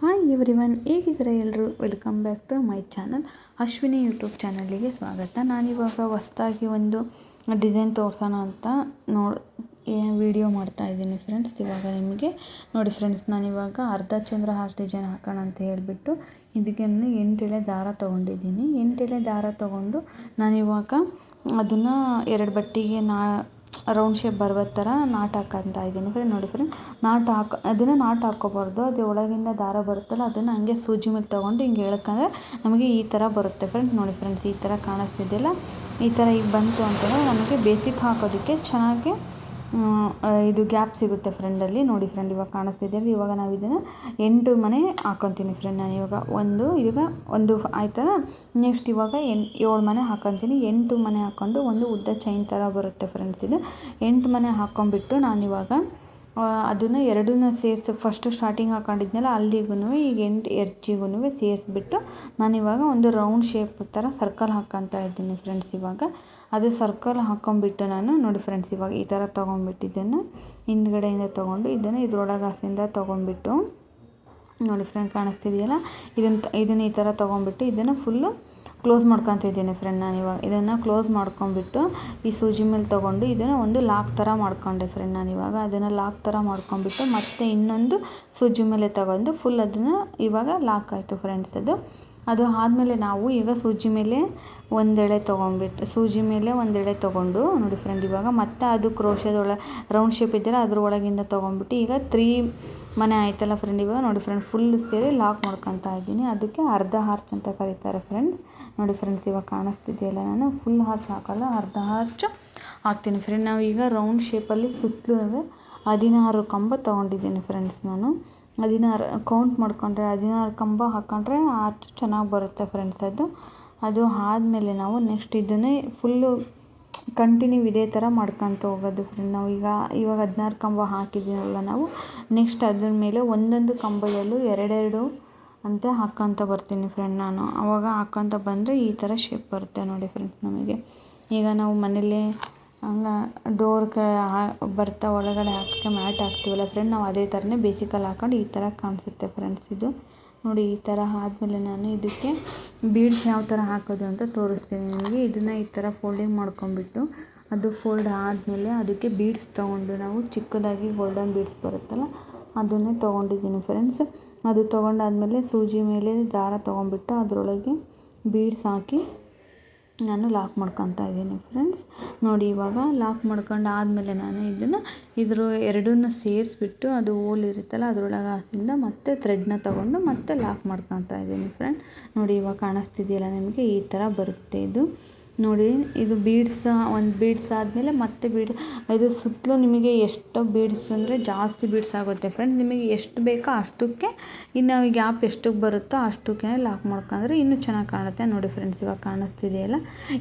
Hi every one ಹೇಗಿದ್ದಾರೆ ಎಲ್ಲರೂ welcome back to my channel Ashwini YouTube ಚಾನಲಿಗೆ ಸ್ವಾಗತ. ನಾನಿವಾಗ ಹೊಸ್ದಾಗಿ ಒಂದು ಡಿಸೈನ್ ತೋರಿಸೋಣ ಅಂತ ನೋಡಿ ವಿಡಿಯೋ ಮಾಡ್ತಾ ಇದ್ದೀನಿ ಫ್ರೆಂಡ್ಸ್ ಇವಾಗ ನಿಮಗೆ ನೋಡಿ ಫ್ರೆಂಡ್ಸ್ ನಾನಿವಾಗ ಅರ್ಧ ಚಂದ್ರ ಹಾರ್ಟ್ ಡಿಸೈನ್ ಹಾಕೋಣ ಅಂತ ಹೇಳಿಬಿಟ್ಟು ಇದಕ್ಕೆ ನಾನು ಎಂಟೆಳೆ ದಾರ ತೊಗೊಂಡಿದ್ದೀನಿ. ಎಂಟೆಳೆ ದಾರ ತೊಗೊಂಡು ನಾನಿವಾಗ ಅದನ್ನು ಎರಡು ಬಟ್ಟಿಗೆ ನಾ ರೌಂಡ್ ಶೇಪ್ ಬರುವ ಥರ ನಾಟ್ ಹಾಕೊಂತ ಇದ್ದೀನಿ ಫ್ರೆಂಡ್ ನೋಡಿ ಫ್ರೆಂಡ್ ನಾಟ್ ಹಾಕೋ, ಅದನ್ನು ನಾಟ್ ಹಾಕ್ಕೋಬಾರ್ದು. ಅದು ಒಳಗಿಂದ ದಾರ ಬರುತ್ತಲ್ಲ, ಅದನ್ನು ಹಂಗೆ ಸೂಜಿ ಮೇಲೆ ತೊಗೊಂಡು ಹಿಂಗೆ ಹೇಳಕ್ಕಂದ್ರೆ ನಮಗೆ ಈ ಥರ ಬರುತ್ತೆ ಫ್ರೆಂಡ್ ನೋಡಿ ಫ್ರೆಂಡ್ಸ್ ಈ ಥರ ಕಾಣಿಸ್ತಿದ್ದಿಲ್ಲ ಈ ಥರ ಈಗ ಬಂತು ಅಂತಂದರೆ ನಮಗೆ ಬೇಸಿಕ್ ಹಾಕೋದಕ್ಕೆ ಚೆನ್ನಾಗಿ ಇದು ಗ್ಯಾಪ್ ಸಿಗುತ್ತೆ ಫ್ರೆಂಡಲ್ಲಿ ನೋಡಿ ಫ್ರೆಂಡ್ ಇವಾಗ ಕಾಣಿಸ್ತಿದ್ದೀರಿ ಇವಾಗ ನಾವು ಇದನ್ನು ಎಂಟು ಮನೆ ಹಾಕೊತೀನಿ ಫ್ರೆಂಡ್ ನಾನು ಇವಾಗ. ಒಂದು ಇವಾಗ ಒಂದು ಆಯ್ತಾ? ನೆಕ್ಸ್ಟ್ ಇವಾಗ ಎನ್, ಏಳು ಮನೆ ಹಾಕೊತೀನಿ. ಎಂಟು ಮನೆ ಹಾಕ್ಕೊಂಡು ಒಂದು ಉದ್ದ ಚೈನ್ ಥರ ಬರುತ್ತೆ ಫ್ರೆಂಡ್ಸ್ ಇದು. ಎಂಟು ಮನೆ ಹಾಕ್ಕೊಂಡ್ಬಿಟ್ಟು ನಾನಿವಾಗ ಅದನ್ನು ಎರಡನ್ನೂ ಸೇರಿಸಿ ಫಸ್ಟು ಸ್ಟಾರ್ಟಿಂಗ್ ಹಾಕೊಂಡಿದ್ನಲ್ಲ ಅಲ್ಲಿಗೂ ಈಗ ಎಂಟು ಎರ್ಜಿಗೂ ಸೇರಿಸ್ಬಿಟ್ಟು ನಾನಿವಾಗ ಒಂದು ರೌಂಡ್ ಶೇಪ್ ಥರ ಸರ್ಕಲ್ ಹಾಕ್ಕೊತಾ ಇದ್ದೀನಿ ಫ್ರೆಂಡ್ಸ್ ಇವಾಗ. ಅದು ಸರ್ಕಲ್ ಹಾಕ್ಕೊಂಬಿಟ್ಟು ನಾನು ನೋಡಿ ಫ್ರೆಂಡ್ಸ್, ಇವಾಗ ಈ ಥರ ತೊಗೊಂಬಿಟ್ಟು ಇದನ್ನು ಹಿಂದ್ಗಡೆಯಿಂದ ತೊಗೊಂಡು ಇದನ್ನು ಇದ್ರೊಳಗೆ ಹಸಿಂದ ತೊಗೊಂಬಿಟ್ಟು ನೋಡಿ ಫ್ರೆಂಡ್, ಕಾಣಿಸ್ತಿದೆಯಲ್ಲ? ಇದನ್ನು ಇದನ್ನು ಈ ಥರ ತೊಗೊಂಬಿಟ್ಟು ಇದನ್ನು ಫುಲ್ಲು ಕ್ಲೋಸ್ ಮಾಡ್ಕೊತಿದ್ದೀನಿ ಫ್ರೆಂಡ್ ನಾನು ಇವಾಗ. ಇದನ್ನು ಕ್ಲೋಸ್ ಮಾಡ್ಕೊಂಬಿಟ್ಟು ಈ ಸೂಜಿ ಮೇಲೆ ತೊಗೊಂಡು ಇದನ್ನು ಒಂದು ಲಾಕ್ ಥರ ಮಾಡ್ಕೊಂಡೆ ಫ್ರೆಂಡ್ ನಾನು ಇವಾಗ. ಅದನ್ನು ಲಾಕ್ ಥರ ಮಾಡ್ಕೊಂಬಿಟ್ಟು ಮತ್ತೆ ಇನ್ನೊಂದು ಸೂಜಿ ಮೇಲೆ ತಗೊಂಡು ಫುಲ್ ಅದನ್ನು ಇವಾಗ ಲಾಕ್ ಆಯಿತು ಫ್ರೆಂಡ್ಸ್ ಅದು. ಅದು ಆದಮೇಲೆ ನಾವು ಈಗ ಸೂಜಿ ಮೇಲೆ ಒಂದೆಳೆ ತೊಗೊಂಬಿಟ್ಟು, ಸೂಜಿ ಮೇಲೆ ಒಂದೆಳೆ ತೊಗೊಂಡು, ನೋಡಿ ಫ್ರೆಂಡ್ ಇವಾಗ, ಮತ್ತೆ ಅದು ಕ್ರೋಶದೊಳ ರೌಂಡ್ ಶೇಪ್ ಇದ್ದರೆ ಅದ್ರ ಒಳಗಿಂದ ತೊಗೊಂಬಿಟ್ಟು, ಈಗ ತ್ರೀ ಮನೆ ಆಯ್ತಲ್ಲ ಫ್ರೆಂಡ್ ಇವಾಗ, ನೋಡಿ ಫ್ರೆಂಡ್ ಫುಲ್ ಸೇರಿ ಲಾಕ್ ಮಾಡ್ಕೊತಾ ಇದ್ದೀನಿ. ಅದಕ್ಕೆ ಅರ್ಧ ಹಾರ್ಚ್ ಅಂತ ಕರೀತಾರೆ ಫ್ರೆಂಡ್ಸ್ ನೋಡಿ ಫ್ರೆಂಡ್ಸ್ ಇವಾಗ ಕಾಣಿಸ್ತಿದೆಯಲ್ಲ ನಾನು ಫುಲ್ ಹಾರ್ಚ್ ಹಾಕಲ್ಲ, ಅರ್ಧ ಹಾರ್ಚ್ ಹಾಕ್ತೀನಿ. ಫ್ರೆಂಡ್ ನಾವು ಈಗ ರೌಂಡ್ ಶೇಪಲ್ಲಿ ಸುತ್ತಲೂ ಹದಿನಾರು ಕಂಬ ತೊಗೊಂಡಿದ್ದೀನಿ ಫ್ರೆಂಡ್ಸ್ ನಾನು. ಹದಿನಾರು ಕೌಂಟ್ ಮಾಡ್ಕೊಂಡ್ರೆ ಹದಿನಾರು ಕಂಬ ಹಾಕ್ಕೊಂಡ್ರೆ ಆರ್ಚ್ ಚೆನ್ನಾಗಿ ಬರುತ್ತೆ ಫ್ರೆಂಡ್ಸ್ ಅದು. ಅದು ಆದಮೇಲೆ ನಾವು ನೆಕ್ಸ್ಟ್ ಇದನ್ನೇ ಫುಲ್ಲು ಕಂಟಿನ್ಯೂ ಇದೇ ಥರ ಮಾಡ್ಕೊತ ಹೋಗೋದು ಫ್ರೆಂಡ್ ನಾವು ಈಗ, ಇವಾಗ ಹದಿನಾರು ಕಂಬ ಹಾಕಿದ್ದೀವಲ್ಲ ನಾವು? ನೆಕ್ಸ್ಟ್ ಅದ್ರ ಮೇಲೆ ಒಂದೊಂದು ಕಂಬದಲ್ಲೂ ಎರಡೆರಡು ಅಂತ ಹಾಕ್ಕೊತ ಬರ್ತೀನಿ ಫ್ರೆಂಡ್ ನಾನು. ಆವಾಗ ಹಾಕ್ಕೊತ ಬಂದರೆ ಈ ಥರ ಶೇಪ್ ಬರುತ್ತೆ ನೋಡಿ ಫ್ರೆಂಡ್ಸ್ ನಮಗೆ. ಈಗ ನಾವು ಮನೇಲಿ ಹಂಗೆ ಡೋರ್ ಕ ಬರ್ತಾ ಒಳಗಡೆ ಹಾಕಿ ಮ್ಯಾಟ್ ಹಾಕ್ತೀವಲ್ಲ ಫ್ರೆಂಡ್ ನಾವು ಅದೇ ಥರನೇ ಬೇಸಿಕಲ್ಲಿ ಹಾಕೊಂಡು ಈ ಥರ ಕಾಣಿಸುತ್ತೆ ಫ್ರೆಂಡ್ಸ್ ಇದು. ನೋಡಿ, ಈ ಥರ ಆದಮೇಲೆ ನಾನು ಇದಕ್ಕೆ ಬೀಡ್ಸ್ ಯಾವ ಥರ ಹಾಕೋದು ಅಂತ ತೋರಿಸ್ತೀನಿ ನಿಮಗೆ. ಇದನ್ನು ಈ ಥರ ಫೋಲ್ಡಿಂಗ್ ಮಾಡ್ಕೊಂಡ್ಬಿಟ್ಟು ಅದು ಫೋಲ್ಡ್ ಆದಮೇಲೆ ಅದಕ್ಕೆ ಬೀಡ್ಸ್ ತೊಗೊಂಡು ನಾವು ಚಿಕ್ಕದಾಗಿ ಗೋಲ್ಡನ್ ಬೀಡ್ಸ್ ಬರುತ್ತಲ್ಲ, ಅದನ್ನೇ ತೊಗೊಂಡಿದ್ದೀನಿ ಫ್ರೆಂಡ್ಸ್ ಅದು ತೊಗೊಂಡಾದಮೇಲೆ ಸೂಜಿ ಮೇಲೆ ದಾರ ತೊಗೊಂಬಿಟ್ಟು ಅದರೊಳಗೆ ಬೀಡ್ಸ್ ಹಾಕಿ ನಾನು ಲಾಕ್ ಮಾಡ್ಕೊತಾ ಇದ್ದೀನಿ ಫ್ರೆಂಡ್ಸ್ ನೋಡಿ ಇವಾಗ ಲಾಕ್ ಮಾಡ್ಕೊಂಡು ಆದಮೇಲೆ ನಾನು ಇದನ್ನು ಇದ್ರ ಎರಡನ್ನು ಸೇರಿಸ್ಬಿಟ್ಟು ಅದು ಹೋಲ್ ಇರುತ್ತಲ್ಲ ಅದರೊಳಗೆ ಆಸಿಂದ ಮತ್ತೆ ಥ್ರೆಡ್ನ ತೊಗೊಂಡು ಮತ್ತೆ ಲಾಕ್ ಮಾಡ್ಕೊತಾ ಇದ್ದೀನಿ ಫ್ರೆಂಡ್ ನೋಡಿ ಇವಾಗ ಕಾಣಿಸ್ತಿದೆಯಲ್ಲ ನಿಮಗೆ ಈ ಥರ ಬರುತ್ತೆ ಇದು. ನೋಡಿ, ಇದು ಬೀಡ್ಸ್ ಒಂದು ಬೀಡ್ಸ್ ಆದಮೇಲೆ ಮತ್ತೆ ಬೀಡ್ ಇದು ಸುತ್ತಲೂ ನಿಮಗೆ ಎಷ್ಟು ಬೀಡ್ಸ್ ಅಂದರೆ ಜಾಸ್ತಿ ಬೀಡ್ಸ್ ಆಗುತ್ತೆ ಫ್ರೆಂಡ್ ನಿಮಗೆ ಎಷ್ಟು ಬೇಕೋ ಅಷ್ಟಕ್ಕೆ, ಇನ್ನು ಗ್ಯಾಪ್ ಎಷ್ಟಕ್ಕೆ ಬರುತ್ತೋ ಅಷ್ಟಕ್ಕೆ ಲಾಕ್ ಮಾಡ್ಕೊಂಡ್ರೆ ಇನ್ನೂ ಚೆನ್ನಾಗಿ ಕಾಣುತ್ತೆ. ನೋಡಿ ಫ್ರೆಂಡ್ಸ್ ಇವಾಗ ಕಾಣಿಸ್ತಿದೆಯಲ್ಲ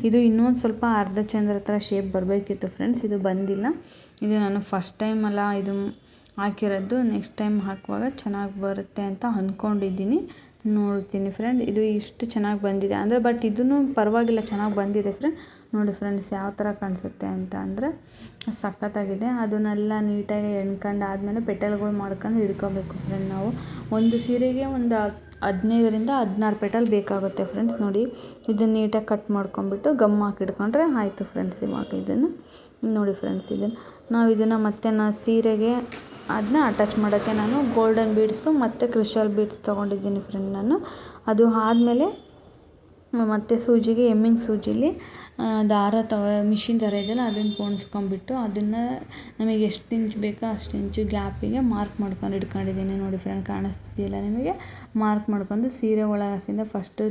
ಇದು ಇನ್ನೊಂದು ಸ್ವಲ್ಪ ಅರ್ಧ ಚಂದ್ರ ಥರ ಶೇಪ್ ಬರಬೇಕಿತ್ತು ಫ್ರೆಂಡ್ಸ್ ಇದು ಬಂದಿಲ್ಲ. ಇದು ನಾನು ಫಸ್ಟ್ ಟೈಮ್ ಅಲ್ಲ, ಇದು ಹಾಕಿರೋದು. ನೆಕ್ಸ್ಟ್ ಟೈಮ್ ಹಾಕುವಾಗ ಚೆನ್ನಾಗಿ ಬರುತ್ತೆ ಅಂತ ಅಂದ್ಕೊಂಡಿದ್ದೀನಿ ನೋಡ್ತೀನಿ ಫ್ರೆಂಡ್ ಇದು ಇಷ್ಟು ಚೆನ್ನಾಗಿ ಬಂದಿದೆ ಅಂದರೆ ಬಟ್ ಇದೂ ಪರವಾಗಿಲ್ಲ, ಚೆನ್ನಾಗಿ ಬಂದಿದೆ ಫ್ರೆಂಡ್ ನೋಡಿ ಫ್ರೆಂಡ್ಸ್ ಯಾವ ಥರ ಕಾಣಿಸುತ್ತೆ ಅಂತ ಅಂದರೆ ಸಖತ್ತಾಗಿದೆ. ಅದನ್ನೆಲ್ಲ ನೀಟಾಗಿ ಎಣ್ಕೊಂಡು ಆದಮೇಲೆ ಪೆಟಲ್ಗಳು ಮಾಡ್ಕೊಂಡು ಹಿಡ್ಕೋಬೇಕು ಫ್ರೆಂಡ್ ನಾವು. ಒಂದು ಸೀರೆಗೆ ಒಂದು ಹದಿನೈದರಿಂದ ಹದಿನಾರು ಪೆಟಲ್ ಬೇಕಾಗುತ್ತೆ ಫ್ರೆಂಡ್ಸ್ ನೋಡಿ. ಇದನ್ನು ನೀಟಾಗಿ ಕಟ್ ಮಾಡ್ಕೊಂಬಿಟ್ಟು ಗಮ್ ಹಾಕಿಡ್ಕೊಂಡ್ರೆ ಆಯಿತು ಫ್ರೆಂಡ್ಸ್ ಇವಾಗ ಇದನ್ನು. ನೋಡಿ ಫ್ರೆಂಡ್ಸ್ ಇದನ್ನು ನಾವು ಇದನ್ನು ಮತ್ತೆ ನಾ ಸೀರೆಗೆ ಅದನ್ನ ಅಟ್ಯಾಚ್ ಮಾಡೋಕ್ಕೆ ನಾನು ಗೋಲ್ಡನ್ ಬೀಡ್ಸು ಮತ್ತು ಕ್ರಿಶಲ್ ಬೀಡ್ಸ್ ತೊಗೊಂಡಿದ್ದೀನಿ ಫ್ರೆಂಡ್ ನಾನು. ಅದು ಆದಮೇಲೆ ಮತ್ತು ಸೂಜಿಗೆ, ಎಮ್ಮಿನ ಸೂಜಿಲಿ ದಾರ ತಗೋ ಮಿಷಿನ್ ಥರ ಇದೆಯಲ್ಲ, ಅದನ್ನು ಪೋಣಿಸ್ಕೊಂಬಿಟ್ಟು ಅದನ್ನು ನಮಗೆ ಎಷ್ಟು ಇಂಚ್ ಬೇಕೋ ಅಷ್ಟು ಇಂಚು ಗ್ಯಾಪಿಗೆ ಮಾರ್ಕ್ ಮಾಡ್ಕೊಂಡು ಇಟ್ಕೊಂಡಿದ್ದೀನಿ ನೋಡಿ ಫ್ರೆಂಡ್, ಕಾಣಿಸ್ತಿದೆಯಲ್ಲ ನಿಮಗೆ? ಮಾರ್ಕ್ ಮಾಡ್ಕೊಂಡು ಸೀರೆ ಒಳಗೆ ಫಸ್ಟು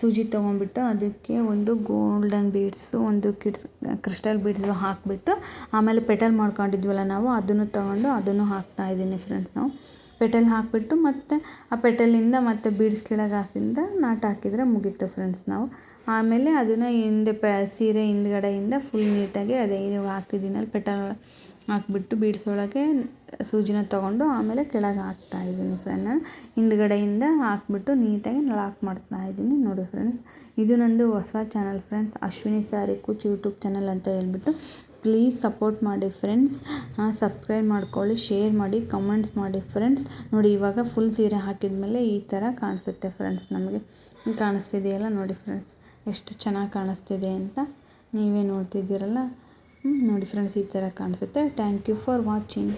ಸೂಜಿ ತೊಗೊಂಬಿಟ್ಟು ಅದಕ್ಕೆ ಒಂದು ಗೋಲ್ಡನ್ ಬೀಡ್ಸು, ಒಂದು ಕಿಡ್ಸ್, ಕ್ರಿಸ್ಟಲ್ ಬೀಡ್ಸು ಹಾಕಿಬಿಟ್ಟು ಆಮೇಲೆ ಪೆಟಲ್ ಮಾಡ್ಕೊಂಡಿದ್ವಲ್ಲ ನಾವು, ಅದನ್ನು ತೊಗೊಂಡು ಅದನ್ನು ಹಾಕ್ತಾಯಿದ್ದೀನಿ ಫ್ರೆಂಡ್ಸ್ ನಾವು. ಪೆಟಲ್ ಹಾಕಿಬಿಟ್ಟು ಮತ್ತು ಆ ಪೆಟಲಿಂದ ಮತ್ತು ಬೀಡ್ಸ್ ಕೆಳಗೆ ಹಾಸಿಂದ ನಾಟ್ ಹಾಕಿದರೆ ಮುಗೀತು ಫ್ರೆಂಡ್ಸ್ ನಾವು. ಆಮೇಲೆ ಅದನ್ನು ಹಿಂದೆ ಪ, ಸೀರೆ ಹಿಂದ್ಗಡೆಯಿಂದ ಫುಲ್ ನೀಟಾಗಿ ಅದೇ ಇದು ಹಾಕ್ತಿದ್ದೀನಲ್ಲ ಪೆಟಲ್ ಹಾಕ್ಬಿಟ್ಟು ಬೀಡ್ಸ್ ಒಳಗೆ ಸೂಜಿನ ತೊಗೊಂಡು ಆಮೇಲೆ ಕೆಳಗೆ ಹಾಕ್ತಾಯಿದ್ದೀನಿ ಫ್ರೆಂಡ್ ನಾನು ಹಿಂದ್ಗಡೆಯಿಂದ ಹಾಕ್ಬಿಟ್ಟು ನೀಟಾಗಿ ಲಾಕ್ ಮಾಡ್ತಾಯಿದ್ದೀನಿ ನೋಡಿ ಫ್ರೆಂಡ್ಸ್ ಇದು ನಂದು ಹೊಸ ಚಾನಲ್ ಫ್ರೆಂಡ್ಸ್ ಅಶ್ವಿನಿ ಸ್ಯಾರಿ ಕುಚ್ ಯೂಟ್ಯೂಬ್ ಚಾನಲ್ ಅಂತ ಹೇಳ್ಬಿಟ್ಟು ಪ್ಲೀಸ್ ಸಪೋರ್ಟ್ ಮಾಡಿ ಫ್ರೆಂಡ್ಸ್ ಸಬ್ಸ್ಕ್ರೈಬ್ ಮಾಡ್ಕೊಳ್ಳಿ ಶೇರ್ ಮಾಡಿ ಕಮೆಂಟ್ಸ್ ಮಾಡಿ ಫ್ರೆಂಡ್ಸ್ ನೋಡಿ, ಇವಾಗ ಫುಲ್ ಸೀರೆ ಹಾಕಿದ ಮೇಲೆ ಈ ಥರ ಕಾಣಿಸುತ್ತೆ ಫ್ರೆಂಡ್ಸ್ ನಮಗೆ. ಕಾಣಿಸ್ತಿದೆಯಲ್ಲ ನೋಡಿ ಫ್ರೆಂಡ್ಸ್ ಎಷ್ಟು ಚೆನ್ನಾಗಿ ಕಾಣಿಸ್ತಿದೆ ಅಂತ ನೀವೇ ನೋಡ್ತಿದ್ದೀರಲ್ಲ? ನೋಡಿ ಫ್ರೆಂಡ್ಸ್ ಈ ಥರ ಕಾಣಿಸುತ್ತೆ. Thank you for watching